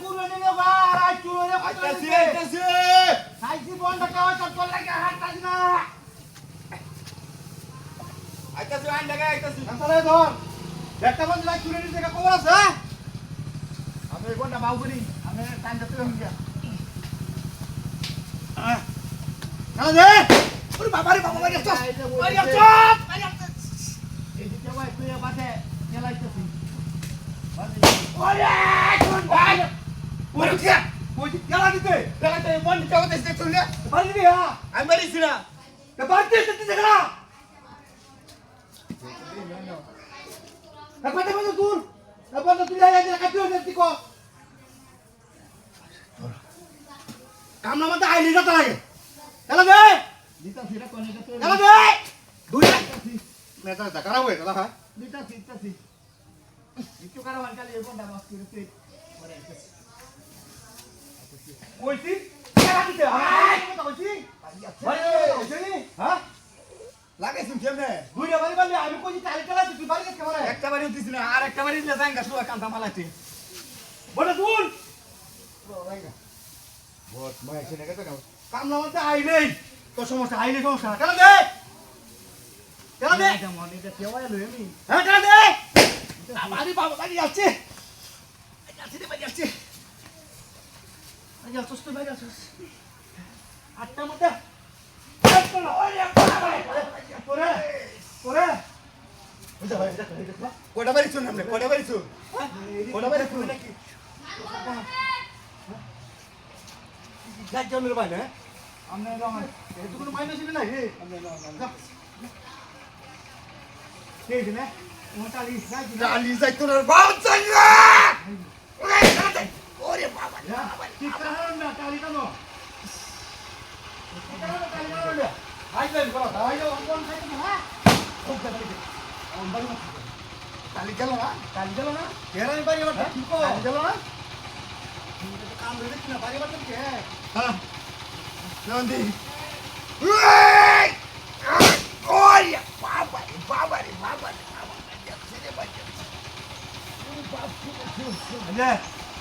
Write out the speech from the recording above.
কুরবানি নে বার বন্ধ বন্ধ আমি দে ওরে বাবা রে বাবা মারি আসছ মারি আসছ এই যে ভাই তুই বাতে চালাইতেছিস ওরে কোন ভাই ওরে কি ওই গেলা দিতে লাগাতে বন্ধ চাও দেশে চলে পারি দি হ্যাঁ আমি মারিছি না তে বাড়তে দিতে গেলা Dapat apa tu tur? Dapat tu dia yang nak kacau nanti kau. কাম নামাতে আইলি যত লাগে চলো তো চলো দে দুই নেতা দেখা হয়ে গেল হ্যাঁ দিতা দিতা দি একটু কারণ কালি এই বন্ধ মাস করে কইছি? কেলা দিতে আই হ্যাঁ লাগাইছিস কেমনে দুইটা বাড়ি বাড়ি আমি কইছি চালি চালা তুই বাড়ি কে মারে একটা বাড়ি দিছি না আর একটা বাড়ি দিলে জাঙ্গা শুয়া কান্তা মালাইছি। বড় দূর বহুত মই এসে নাকি তো কাম নামাতে আইলেই তোর সমস্যা আইলে সমস্যা চলো দে? চলো দে? এটা মনে এটা কেওয়া লই আমি হ্যাঁ চলো দে? বাড়ি বাবা বাড়ি যাচ্ছে। যাচ্ছে বাড়ি যাচ্ছে। আটটা না, পরে বুঝা ভাই এটা করে দেখো কোটা বাড়ি শুন আমরা কোটা বাড়ি শুন? কোটা বাড়ি শুন? নাকি যাই জনের বাইরে আমরা রঙ এত কোনো মাইনে ছিল না আমরা কে দিনে বাপ বাবা ঠিক করে না টালি কেন আইলেন করো আইলো অঙ্কন খাইতে না হ্যাঁ ডালি গেল না কালি গেল না কেরানি বাড়ি আমার ঠিক ডালি গেল না কাম রে দেখি না বাড়ি